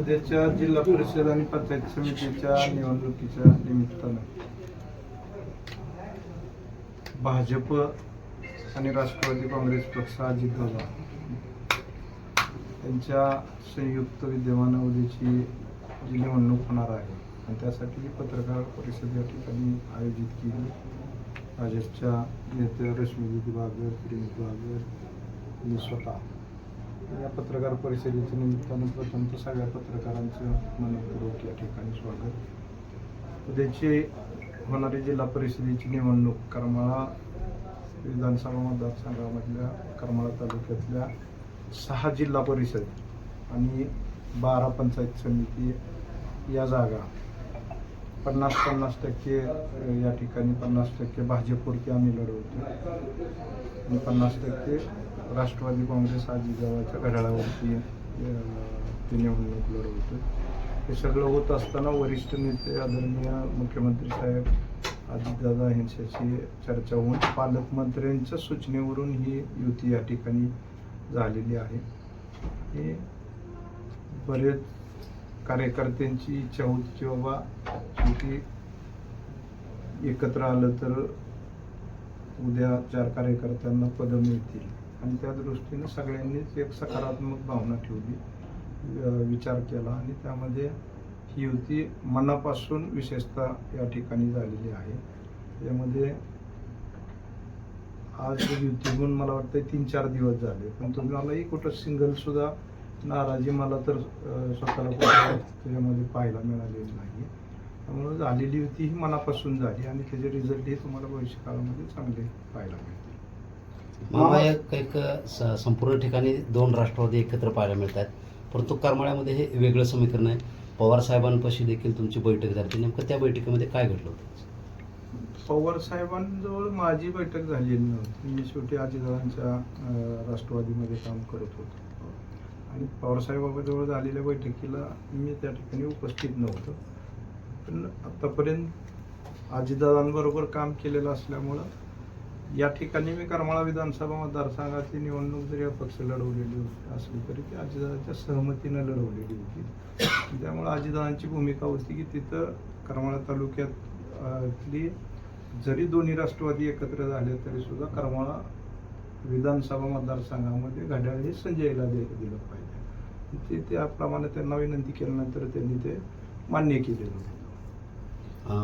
उद्याच्या जिल्हा परिषद आणि पंचायत समितीच्या निवडणुकीच्या निमित्तानं भाजप आणि राष्ट्रवादी काँग्रेस पक्ष अजितदादा यांच्या संयुक्त विद्यमानं उद्याची जी निवडणूक होणार आहे आणि त्यासाठी पत्रकार परिषद या ठिकाणी आयोजित केली. भाजपच्या नेते रश्मी बागर प्रियंका बागर मी स्वतः. या पत्रकार परिषदेच्या निमित्तानं प्रथमतः सगळ्या पत्रकारांचं मनपूर्वक या ठिकाणी स्वागत. उद्याची होणारी जिल्हा परिषदेची निवडणूक करमाळा विधानसभा मतदारसंघामधल्या करमाळा तालुक्यातल्या सहा जिल्हा परिषद आणि बारा पंचायत समिती या जागा. पन्नास पन्नास टक्के या ठिकाणी पन्नास टक्के भाजपवरती आम्ही लढवतो आणि पन्नास टक्के राष्ट्रवादी काँग्रेस आजीगावाच्या घड्याळावरती अ, ती निवडणूक लढवतो हे सगळं होत असताना वरिष्ठ नेते आदरणीय मुख्यमंत्री साहेब अजितदादा यांच्याशी चर्चा होऊन पालकमंत्र्यांच्या सूचनेवरून ही युती या ठिकाणी झालेली आहे. हे बरेच कार्यकर्त्यांची इच्छा होती की बाबा शेवटी एकत्र आलं तर उद्या चार कार्यकर्त्यांना पदं मिळतील. आणि त्या दृष्टीनं सगळ्यांनीच एक सकारात्मक भावना ठेवली विचार केला आणि त्यामध्ये ही युती मनापासून विशेषतः या ठिकाणी झालेली आहे. यामध्ये आज युती होऊन मला वाटतं तीन चार दिवस झाले पण तुम्हालाही कुठं सिंगलसुद्धा नाराजी मला तर स्वतःला त्याच्यामध्ये पाहायला मिळालेली नाही त्यामुळे झालेली युती ही मनापासून झाली आणि त्याचे रिझल्टही तुम्हाला भविष्यकाळामध्ये चांगले पाहायला मिळतील. मामा एक एक स- संपूर्ण ठिकाणी दोन राष्ट्रवादी एकत्र पाहायला मिळतात. परंतु करमाळ्यामध्ये हे वेगळं समीकरण आहे. पवार साहेबांपाशी देखील तुमची बैठक झाली होती. नेमकं त्या बैठकीमध्ये काय घडलं होतं? पवार साहेबांजवळ माझी बैठक झालेली नव्हती. मी शेवटी आजीदादांच्या अं, राष्ट्रवादीमध्ये काम करत होतो. आणि पवारसाहेबांजवळ झालेल्या बैठकीला मी त्या ठिकाणी उपस्थित नव्हतो. पण आतापर्यंत आजीदादांबरोबर काम केलेलं असल्यामुळं या ठिकाणी मी करमाळा विधानसभा मतदारसंघाची निवडणूक जरी अपक्ष लढवलेली होती असली तरी ती अजिदानाच्या सहमतीनं लढवलेली होती. त्यामुळे आजीदादांची भूमिका होती की तिथं करमाळा तालुक्यातली जरी दोन्ही राष्ट्रवादी एकत्र झाले तरी सुद्धा करमाळा विधानसभा मतदारसंघामध्ये घड्याळ हे संजयला दे दिलं पाहिजे. ते त्याप्रमाणे त्यांना विनंती केल्यानंतर त्यांनी ते मान्य केलेलं होतं.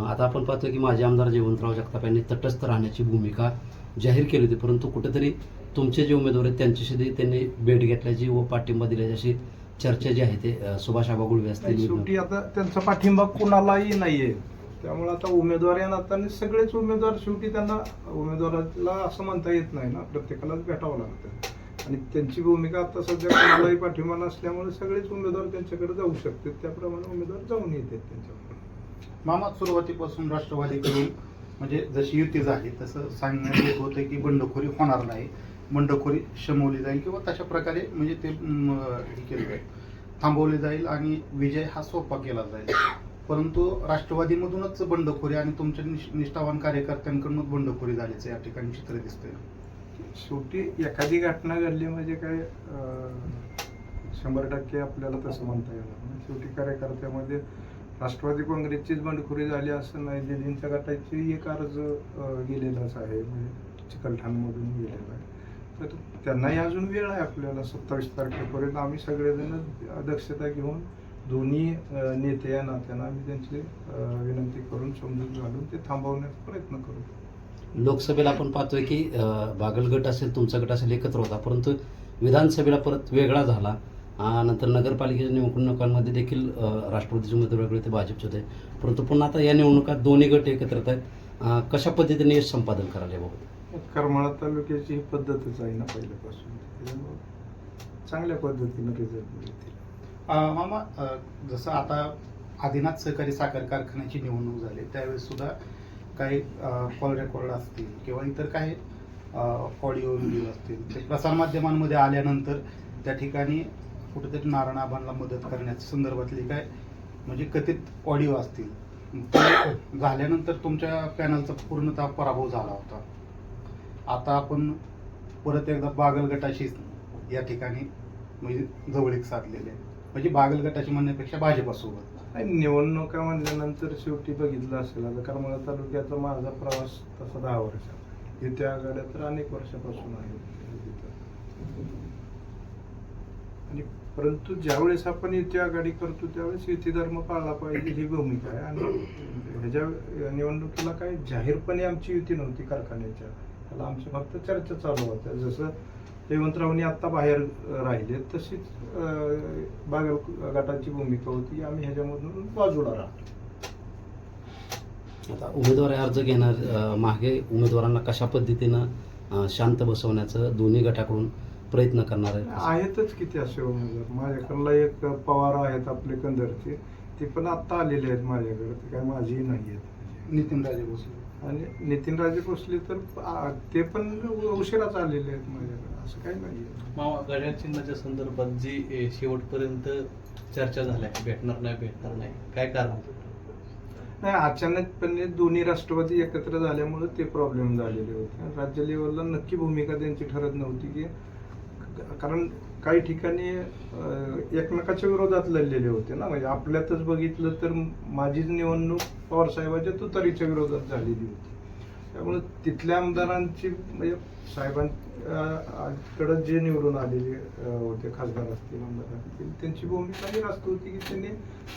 आता आपण पाहतो की माजी आमदार जयवंतराव जगताप यांनी तटस्थ राहण्याची भूमिका जाहीर केली होती. परंतु कुठेतरी तुमचे जे उमेदवार आहेत त्यांच्याशी त्यांनी भेट घेतल्याची व पाठिंबा दिल्याची अशी चर्चा जी आहे ते सुभाष आबा गुळवे असतील. शेवटी आता त्यांचा पाठिंबा कुणालाही नाहीये. त्यामुळे आता उमेदवार या नात्याने सगळेच उमेदवार शेवटी त्यांना उमेदवाराला असं म्हणता येत नाही ना प्रत्येकालाच भेटावं लागतं. आणि त्यांची भूमिका आता सध्या कुणालाही पाठिंबा नसल्यामुळे सगळेच उमेदवार त्यांच्याकडे जाऊ शकतात. त्याप्रमाणे उमेदवार जाऊन येतात त्यांच्याकडे मामा सुरुवातीपासून राष्ट्रवादीकडून म्हणजे जशी युती झाली तसं सांगण्यात येत होतं की बंडखोरी होणार नाही. बंडखोरी शमवली जाईल किंवा तशा प्रकारे म्हणजे ते हे केलं जाईल. थांबवले जाईल आणि विजय हा सोपा केला जाईल. परंतु राष्ट्रवादीमधूनच बंडखोरी आणि तुमच्या निष्ठावान कार्यकर्त्यांकडूनच बंडखोरी झाल्याचं या ठिकाणी चित्र दिसतंय. शेवटी एखादी घटना घडली म्हणजे काय शंभर टक्के आपल्याला तसं म्हणता येणार शेवटी कार्यकर्त्यामध्ये राष्ट्रवादी काँग्रेसचीच बंडखोरी झाली असं नाही दिदींच्या गटाची एक अर्ज गेलेलाच आहे म्हणजे चिकलठाणमधून गेलेला आहे. तर त्यांनाही अजून वेळ आहे आपल्याला सत्तावीस तारखेपर्यंत. आम्ही सगळेजण दक्षता घेऊन दोन्ही नेते या नात्यानं आम्ही त्यांची विनंती करून समजून घालून ते थांबवण्याचा प्रयत्न करू. लोकसभेला आपण पाहतोय की बागल गट असेल तुमचा गट असेल एकत्र होता. परंतु विधानसभेला परत वेगळा झाला. नंतर नगरपालिकेच्या निवडणुकांमध्ये देखील राष्ट्रवादीचे उमेदवार वेगळे होते भाजपचे होते. परंतु पुन्हा आता या निवडणुकात दोन्ही गट एकत्र येत आहेत कशा पद्धतीने यश संपादन करायला याबाबत? करमाळा तालुक्याची ही पद्धतच आहे ना पहिल्यापासून. चांगल्या पद्धतीनं रिझल्ट मिळतील. मामा जसं आता आदिनाथ सहकारी साखर कारखान्याची निवडणूक झाली त्यावेळेस सुद्धा काही कॉल रेकॉर्ड असतील किंवा इतर काही ऑडिओ व्हिडिओ असतील ते प्रसारमाध्यमांमध्ये आल्यानंतर त्या ठिकाणी कुठेतरी नारायण आबांना मदत करण्याच्या संदर्भातली काय म्हणजे कथित ऑडिओ असतील. ते झाल्यानंतर तुमच्या पॅनलचा पूर्णतः पराभव झाला होता. आता आपण परत एकदा बागल गटाशी या ठिकाणी म्हणजे जवळीक साधलेले. आहे म्हणजे बागल गटाशी म्हणण्यापेक्षा भाजपासोबत आणि निवडणुका म्हणल्यानंतर शेवटी बघितलं असेल आता करमाळा तालुक्याचा माझा प्रवास तसा दहा वर्षाचा इथे आघाड्या तर अनेक वर्षापासून आहे आणि परंतु ज्यावेळेस आपण युती आघाडी करतो त्यावेळेस युती धर्म पाळला पाहिजे ही भूमिका आहे. आणि ह्याच्या निवडणुकीला काही जाहीरपणे आमची युती नव्हती कारखान्याच्या. त्याला आमची फक्त चर्चा चालू होत्या. जसं जयवंतरावनी आत्ता बाहेर राहिले तशीच बागल गटाची भूमिका होती. आम्ही ह्याच्यामधून बाजूला राहतो. आता उमेदवारी अर्ज घेणार मागे उमेदवारांना कशा पद्धतीनं शांत बसवण्याचं दोन्ही गटाकडून प्रयत्न करणार आहे आहेतच किती असे उमेदवार. माझ्याकडला एक पवार आहेत आपले कंदरचे ते पण आत्ता आलेले आहेत माझ्याकडे. ते काय माझी नाही आहेत. नितीन राजे भोसले. आणि नितीनराजे भोसले तर ते पण उशिराच आलेले आहेत माझ्याकडे. असं काही नाही मामा घड्याळ चिन्हाच्या संदर्भात जी ए, शेवटपर्यंत चर्चा झाल्या भेटणार नाही भेटणार नाही काय कारण? नाही अचानकपणे दोन्ही राष्ट्रवादी एकत्र झाल्यामुळे ते प्रॉब्लेम झालेले होते. राज्य लेवलला नक्की भूमिका त्यांची ठरत नव्हती की कारण काही ठिकाणी एकमेकाच्या विरोधात लढलेले होते ना. म्हणजे आपल्यातच बघितलं तर माझीच निवडणूक पवारसाहेबांच्या तुतारीच्या विरोधात झालेली होती. त्यामुळे तिथल्या आमदारांची म्हणजे साहेबांकडं जे निवडून आलेले होते खासदार असतील आमदार असतील त्यांची भूमिका ही रास्त होती की त्यांनी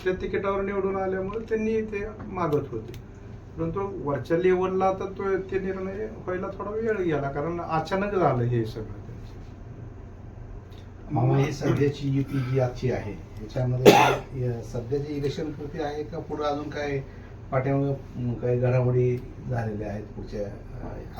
त्या तिकिटावर निवडून आल्यामुळे त्यांनी ते मागत होते. परंतु वरच्या लेवलला तर तो ते निर्णय व्हायला थोडा वेळ गेला कारण अचानक झालं हे सगळं. मामा ही सध्याची युती जी आजची आहे. याच्यामध्ये सध्याची इलेक्शन कृती आहे का पुढे अजून काय पाठ्यामध्ये काही घडामोडी झालेल्या आहेत पुढच्या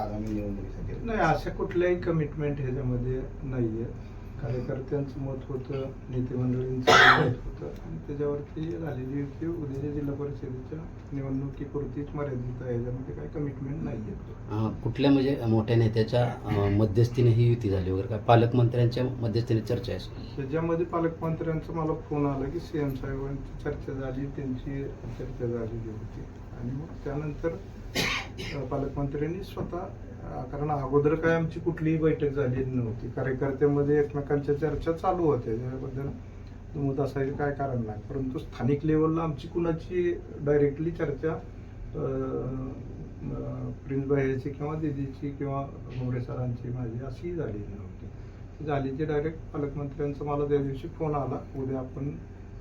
आगामी निवडणुकीसाठी? नाही अशा कुठल्याही कमिटमेंट ह्याच्यामध्ये नाही आहे कार्यकर्त्यांचं मत होतं नेते मंडळींचं मत होतं आणि त्याच्यावरती झालेली युती उद्याच्या जिल्हा परिषदेच्या निवडणुकीपुरतीच मर्यादित आहे ह्याच्यामध्ये काही कमिटमेंट नाहीये अ, कुठल्या म्हणजे मोठ्या नेत्याच्या मध्यस्थीने ही युती झाली वगैरे? काय पालकमंत्र्यांच्या मध्यस्थीने चर्चा आहे? त्याच्यामध्ये पालकमंत्र्यांचा मला फोन आला की सीएम साहेबांची चर्चा झाली त्यांची चर्चा झालेली होती. आणि मग त्यानंतर पालकमंत्र्यांनी स्वतः कारण अगोदर काय आमची कुठलीही बैठक झालेली नव्हती. कार्यकर्त्यामध्ये एकमेकांच्या चर्चा चालू होत्या. त्याबद्दल दुमत असायचं काय कारण नाही. परंतु स्थानिक लेवलला आमची कुणाची डायरेक्टली चर्चा प्रिन्स भाईची किंवा दिदीची किंवा मोरे सरांची माझी अशी झालेली नव्हती. झाली ते डायरेक्ट पालकमंत्र्यांचा मला त्या दिवशी फोन आला. उद्या आपण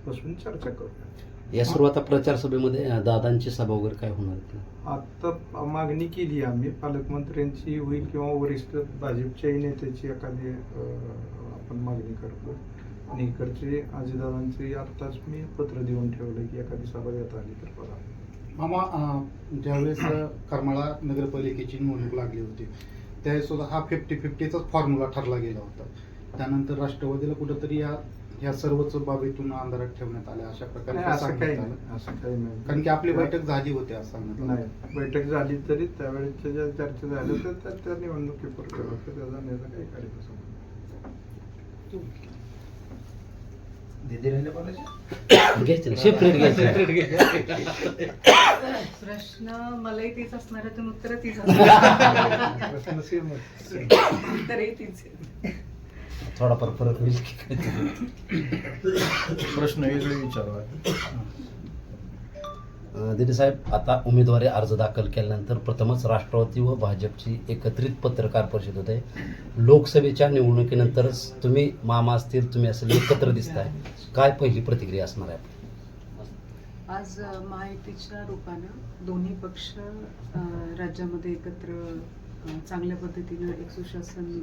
बसून चर्चा करूया. या सर्व आता प्रचार सभेमध्ये दादांची सभा वगैरे काय होणार? आता मागणी केली आम्ही. पालकमंत्र्यांची होईल किंवा वरिष्ठ भाजपच्याही नेत्याची एखादी आपण मागणी करतो. आणि इकडचे अजितदादांचे आत्ताच मी पत्र देऊन ठेवलं की एखादी सभा देता आली तर बघा. मामा ज्यावेळेस करमाळा नगरपालिकेची निवडणूक लागली होती त्यावेळेस सुद्धा हा फिफ्टी फिफ्टीचाच फॉर्म्युला ठरला गेला होता. त्यानंतर राष्ट्रवादीला कुठंतरी या ह्या सर्वच बाबीतून अंधारात ठेवण्यात आल्या अशा प्रकारे नाही, असं काही सांगण्यात नाही आलं. असं काही नाही कारण की आपली बैठक झाली होती असं सांगण्यात आलं. नाही बैठक झाली तरी त्यावेळेच्या ज्या चर्चा झाल्या तर त्या त्या निवडणुकीपुरतं होतं त्याचा काही कार्यक्रम दिदी राहिले बोलायचे घ्यायचं ना सेपरेट घ्यायचं प्रश्न मलाही तीच असणार आहे तर उत्तर तीच असणार प्रश्न सेम आहे. उत्तरही तीच आहे. थोडाफार फरक होईल की काहीतरी. प्रश्न वेगळे विचारवा. साहेब आता उमेदवारी अर्ज दाखल केल्यानंतर प्रथमच राष्ट्रवादी व भाजपची एकत्रित पत्रकार परिषद होते. लोकसभेच्या निवडणुकीनंतरच तुम्ही मामा असतील तुम्ही असेल एकत्र दिसताय. काय पहिली प्रतिक्रिया असणार आहे? आज महायुतीच्या रूपानं दोन्ही पक्ष राज्यामध्ये एकत्र चांगल्या पद्धतीनं एक सुशासन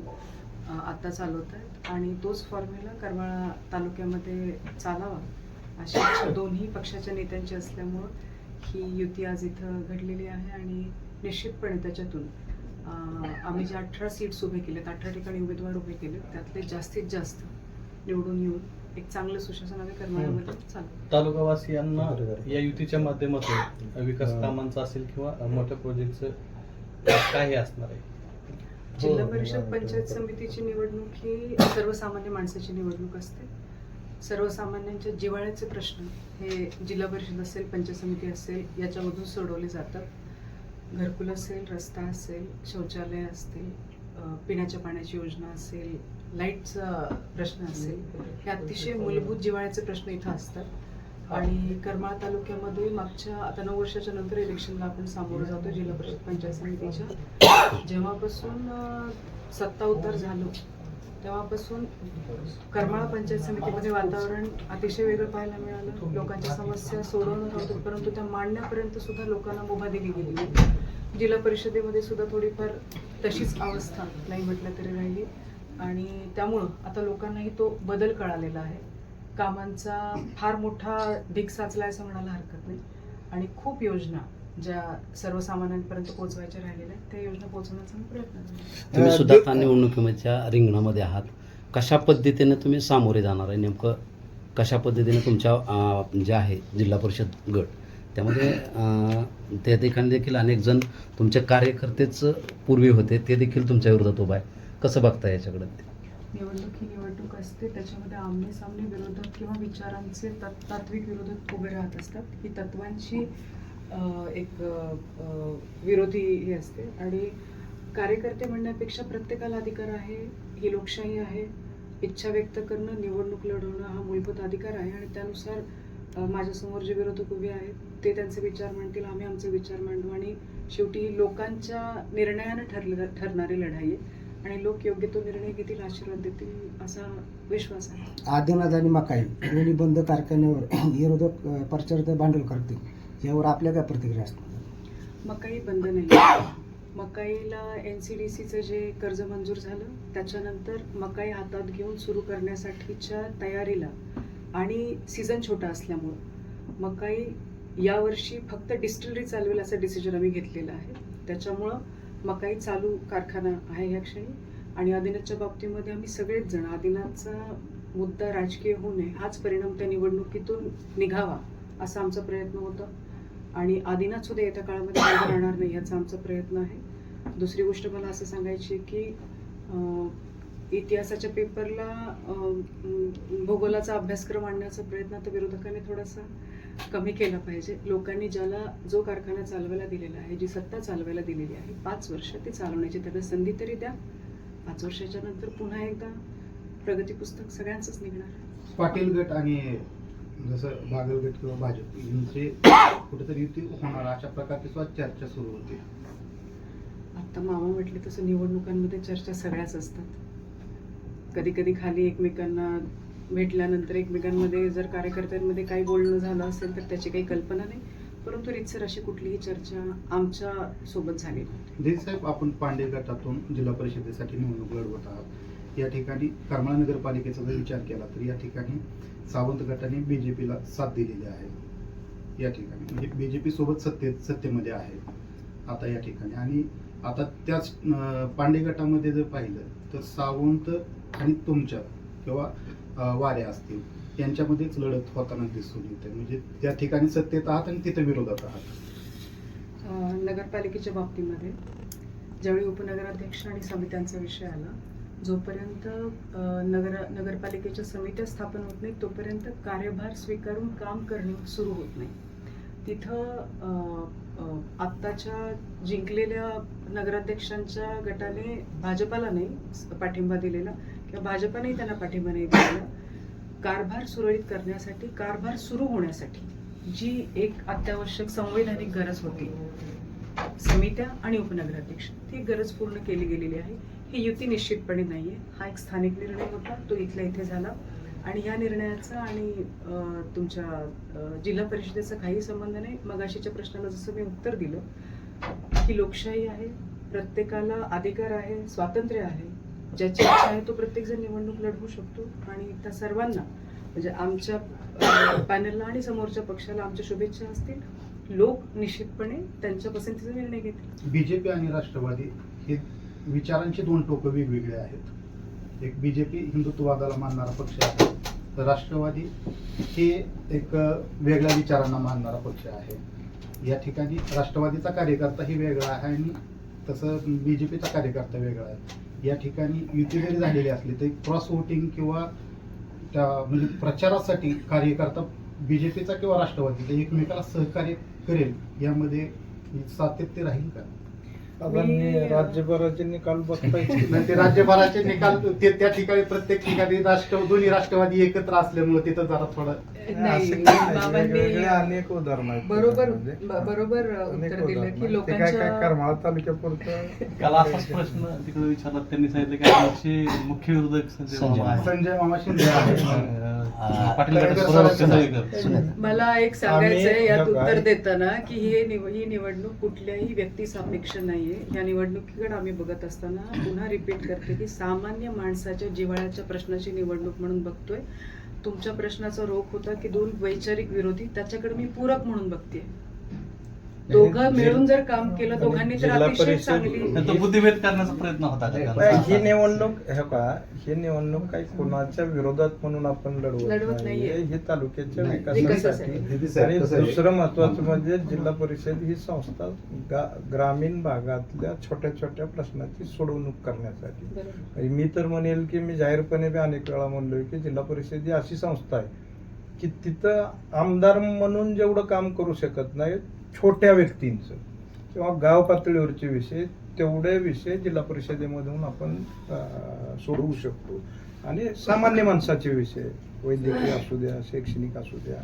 आता चालवत आहेत आणि तोच फॉर्म्युला करमाळा तालुक्यामध्ये चालावा. अशी इच्छा दोन्ही पक्षाच्या नेत्यांची असल्यामुळं ही युती आज इथं घडलेली आहे आणि निश्चितपणे त्याच्यातून आम्ही जे अठरा सीट्स उभे केलेत अठरा ठिकाणी उमेदवार उभे केलेत त्यातले जास्तीत जास्त निवडून येऊन एक चांगलं सुशासन आम्ही करमाळ्यामध्ये चालू तालुकावासियांना या युतीच्या माध्यमातून विकास कामांचं असेल किंवा मोठ्या प्रोजेक्टचं काय हे असणार आहे? जिल्हा परिषद पंचायत समितीची निवडणूक ही सर्वसामान्य माणसाची निवडणूक असते. सर्वसामान्यांच्या जिव्हाळ्याचे प्रश्न हे जिल्हा परिषद असेल पंचायत समिती असेल याच्यामधून सोडवले जातात. घरकुल असेल रस्ता असेल शौचालय असतील पिण्याच्या पाण्याची योजना असेल लाईटचा प्रश्न असेल हे अतिशय मूलभूत जिव्हाळ्याचे प्रश्न इथं असतात. आणि करमाळ तालुक्यामध्ये मागच्या आता नऊ वर्षाच्या नंतर इलेक्शनला आपण सामोरं जातो जिल्हा परिषद पंचायत समितीच्या. जेव्हापासून सत्ता उतार झालो तेव्हापासून करमाळा पंचायत समितीमध्ये वातावरण अतिशय वेगळं पाहायला मिळालं. लोकांच्या समस्या सोडवणं नव्हतं परंतु त्या मांडण्यापर्यंत सुद्धा लोकांना मुभा दिली गेली जिल्हा परिषदेमध्ये सुद्धा थोडीफार तशीच अवस्था नाही म्हटलं तरी राहिली. आणि त्यामुळं आता लोकांनाही तो बदल कळालेला आहे. कामांचा फार मोठा ढीग साचला असं म्हणायला हरकत नाही. आणि खूप योजना ज्या सर्वसामान्यांपर्यंत पोहोचवायच्या राहिलेल्या आहेत त्या योजना पोहोचवण्याचा प्रयत्न तुम्ही सुद्धा निवडणुकीच्या रिंगणामध्ये आहात कशा पद्धतीने तुम्ही सामोरे जाणार आहे? नेमकं कशा पद्धतीने तुमच्या जे आहे जिल्हा परिषद गट त्यामध्ये त्या ठिकाणी देखील अनेक जण तुमचे कार्यकर्तेच पूर्वी होते ते देखील तुमच्या विरोधात उभा आहे. कसं बघता याच्याकडे? निवडणूक ही निवडणूक असते त्याच्यामध्ये आमने सामने विरोधक किंवा विचारांचे तत् तात्विक विरोधक उभे राहत असतात. ही तत्वांची एक विरोधी हे असते. आणि कार्यकर्ते म्हणण्यापेक्षा प्रत्येकाला अधिकार आहे ही लोकशाही आहे. इच्छा व्यक्त करणं निवडणूक लढवणं हा मूलभूत अधिकार आहे. आणि त्यानुसार माझ्यासमोर जे विरोधक उभे आहेत ते त्यांचे विचार मांडतील आम्ही आमचे विचार मांडू. आणि शेवटी लोकांच्या निर्णयानं ठरलं ठरणारी लढाई आहे. आणि लोक योग्य तो निर्णय घेतील आशीर्वाद देतील असा विश्वास आहे. आदिनाथ आणि मकाई दोन्ही बंद कारखान्यावर विरोधक प्रचार भांडवल करतील. यावर आपल्या काय प्रतिक्रिया असणार? मकाई बंद नाही मकाईला एन सी डी सीचं जे कर्ज मंजूर झालं त्याच्यानंतर मकाई हातात घेऊन सुरू करण्यासाठीच्या तयारीला आणि सीझन छोटा असल्यामुळं मकाई यावर्षी फक्त डिस्टिलरी चालवेल असं डिसिजन आम्ही घेतलेलं आहे. त्याच्यामुळं मकाई चालू कारखाना आहे ह्या क्षणी. आणि आदिनाथच्या बाबतीमध्ये आम्ही सगळेच जण आदिनाथचा मुद्दा राजकीय होऊ नये हाच परिणाम त्या निवडणुकीतून निघावा असा आमचा प्रयत्न होता. आणि आदिनाथ सुद्धा येत्या काळामध्ये राहणार नाही याचा आमचा प्रयत्न आहे. दुसरी गोष्ट मला असं सांगायची की इतिहासाच्या पेपरला भूगोलाचा अभ्यासक्रम आणण्याचा प्रयत्न आता विरोधकांनी थोडासा कमी केला पाहिजे. लोकांनी ज्याला जो कारखाना चालवायला दिलेला आहे जी सत्ता चालवायला दिलेली आहे पाच वर्ष ते चालवण्याची त्यांना संधी तरी द्या. पाच वर्षाच्या नंतर पुन्हा एकदा प्रगती पुस्तक सगळ्यांचंच निघणार. पाटील गट आणि जसं बागल गट किंवा भाजप यांचे कुठेतरी युती होणार अशा प्रकारची सुद्धा चर्चा सुरू होती. आता मामा म्हटले तसं निवडणुकांमध्ये चर्चा सगळ्याच असतात. कधी कधी खाली एकमेकांना भेटल्यानंतर एकमेकांमध्ये जर कार्यकर्त्यांमध्ये काही बोलणं झालं असेल तर त्याची काही कल्पना नाही. परंतु रितसर अशी कुठलीही चर्चा आमच्यासोबत झाली नाही साहेब आपण पांडे गटातून जिल्हा परिषदेसाठी निवडणूक लढवत आहात. या ठिकाणी करमाळा नगरपालिकेचा जर विचार केला तर या ठिकाणी सावंत गटाने बी जे पीला साथ दिलेली आहे. या ठिकाणी म्हणजे बी जे सोबत सत्ते सत्तेमध्ये आहे. आता या ठिकाणी. आणि आता त्याच पांडे गटामध्ये जर पाहिलं तर सावंत आणि तुमच्या किंवा वाऱ्या असतील. यांच्यामध्येच लढत होताना दिसून येते. म्हणजे त्या ठिकाणी सत्तेत आहात आणि तिथे विरोधात आहात. नगरपालिकेच्या बाबतीमध्ये ज्यावेळी उपनगराध्यक्ष आणि समित्यांचा विषय आला जोपर्यंत नगर नगरपालिकेच्या समित्या स्थापन होत नाहीत तोपर्यंत कार्यभार स्वीकारून काम करणे सुरू होत नाही. तिथं आत्ताच्या जिंकलेल्या नगराध्यक्षांच्या गटाने भाजपाला नाही पाठिंबा दिलेला किंवा भाजपानेही त्यांना पाठिंबा नाही दिलेला. कारभार सुरळीत करण्यासाठी कारभार सुरू होण्यासाठी जी एक अत्यावश्यक संवैधानिक गरज होती समित्या आणि उपनगराध्यक्ष ती गरज पूर्ण केली गेलेली आहे. ही युती निश्चितपणे नाहीये. हा एक स्थानिक निर्णय होता तो इथल्या इथे झाला. आणि या निर्णयाचा आणि तुमच्या जिल्हा परिषदेचा काही संबंध नाही मगाशीच्या प्रश्नाला जसं मी उत्तर दिलं ही लोकशाही आहे प्रत्येकाला अधिकार आहे स्वातंत्र्य आहे ज्याची इच्छा आहे तो प्रत्येकजण निवडणूक लढवू शकतो आणि त्या सर्वांना म्हणजे आमच्या पॅनलला आणि समोरच्या पक्षाला आमच्या शुभेच्छा असतील. लोक निश्चितपणे त्यांच्या पसंतीचा निर्णय घेतील. बीजेपी आणि राष्ट्रवादी हे विचारांचे दोन टोकं वेगवेगळे आहेत. एक बीजेपी हिंदुत्ववादाला मानणारा पक्ष आहे तर राष्ट्रवादी हे एक वेगळ्या विचारांना मानणारा पक्ष आहे. या ठिकाणी राष्ट्रवादीचा कार्यकर्ता ही वेगळा आहे आणि तसं बी जे पीचा कार्यकर्ता वेगळा आहे. या ठिकाणी युती जरी झालेली असली तरी क्रॉस वोटिंग किंवा त्या म्हणजे प्रचारासाठी कार्यकर्ता बी जे पीचा किंवा राष्ट्रवादीचा एकमेकाला सहकार्य करेल यामध्ये सातत्य राहील का? मी, राज्यभराचे निकाल बघताय नाही, ते राज्यभराचे निकाल ते त्या ठिकाणी प्रत्येक ठिकाणी राष्ट्र दोन्ही राष्ट्रवादी एकत्र असल्यामुळे तिथं जरा थोडं नाही असं काही नाही. बाबांनी वेगवेगळे अनेक उदाहरणं आहेत बरोबर त्याच्यामध्ये. ब- बरोबर अनेक उत्तर दिलं उदाहरणं की आहेत. ते काय काय लोकांच्या करमाळा तालुक्यापुरतं काल असाच प्रश्न तिकडे विचारला त्यांनी सांगितलं की आमचे मुख्य विरोधक संजय संजय मामा आहेत. संजय मामा शिंदे आहे अं, मला एक सांगायचंय आम्ही- यात उत्तर देताना की हे ही निवडणूक कुठल्याही व्यक्तीसापेक्ष नाहीये. या निवडणुकीकडे आम्ही बघत असताना पुन्हा रिपीट करते की सामान्य माणसाच्या जिव्हाळ्याच्या प्रश्नाची निवडणूक म्हणून बघतोय. तुमच्या प्रश्नाचा रोख होता की दोन वैचारिक विरोधी त्याच्याकडे मी पूरक म्हणून बघते दोघं मिळून जर काम केलं दोघांनी तर जिल्हा अतिशय चांगली त्यांचा बुद्धिभेद करण्याचा प्रयत्न होता का नाही? ही निवडणूक हे का ही निवडणूक काही कोणाच्या विरोधात म्हणून आपण लढवत नाहीये नाहीये. ही तालुक्याच्या नाही, विकासासाठी आणि? दुसरं महत्वाचं म्हणजे जिल्हा परिषद ही संस्था ग्रामीण भागातल्या छोट्या छोट्या प्रश्नाची सोडवणूक करण्यासाठी मी तर म्हणेल की मी जाहीरपणे बी अनेक वेळा म्हणलोय की जिल्हा परिषद ही अशी संस्था आहे की तिथं आमदार म्हणून जेवढं काम करू शकत नाही छोट्या व्यक्तींचं किंवा गाव पातळीवरचे विषय तेवढे विषय जिल्हा परिषदेमधून आपण सोडवू शकतो. आणि सामान्य माणसाचे विषय वैद्यकीय असू द्या शैक्षणिक असू द्या.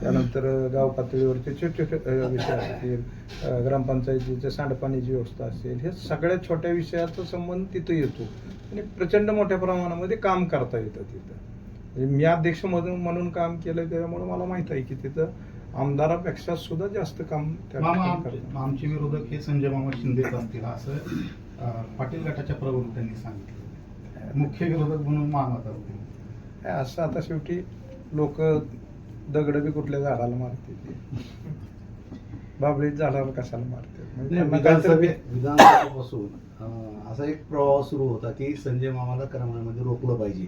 त्यानंतर गाव पातळीवरचे छोटे छोटे विषय असतील ग्रामपंचायतीचे सांडपाणीची व्यवस्था असेल हे सगळ्या छोट्या विषयाचा संबंध तिथं येतो. आणि प्रचंड मोठ्या प्रमाणामध्ये काम करता येतं तिथं. म्हणजे मी अध्यक्ष म्हणून म्हणून काम केलं त्याच्यामुळे मला माहीत आहे की तिथं आमदारापेक्षा सुद्धा जास्त काम त्या मामा आमचे करतात. आमचे विरोधक हे संजय मामा शिंदेच असतील असं अं, पाटील गटाच्या प्रवक्त्यांनी सांगितलं. मुख्य विरोधक म्हणून मानत असतील हे असं आता शेवटी लोक दगड बी कुठल्या झाडाला मारते बाबळीत झाडाला कशाला मारते म्हणजे नाही, त्यांना काहीतरी विधानसभे विधानसभेपासून अं, असा एक प्रवाह सुरू होता की संजय मामाला करमाळ्यामध्ये रोखलं पाहिजे.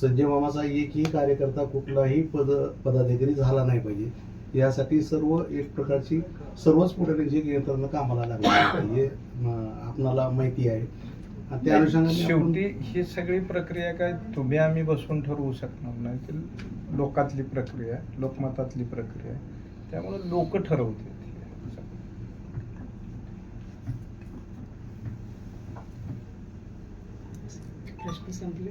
संजय मामाचा एकही कार्यकर्ता कुठलाही पद पदाधिकारी झाला नाही पाहिजे. यासाठी सर्व एक प्रकारची सर्वच पुढाऱ्यांची यंत्रणा कामाला लागली हे आपणाला माहिती आहे. आणि त्या अनुषंगाने शेवटी ही सगळी प्रक्रिया काय तुम्ही आम्ही बसून ठरवू शकणार नाही. ती लोकातली प्रक्रिया लोकमतातली प्रक्रिया. त्यामुळे लोक ठरवते प्रश्न संपले.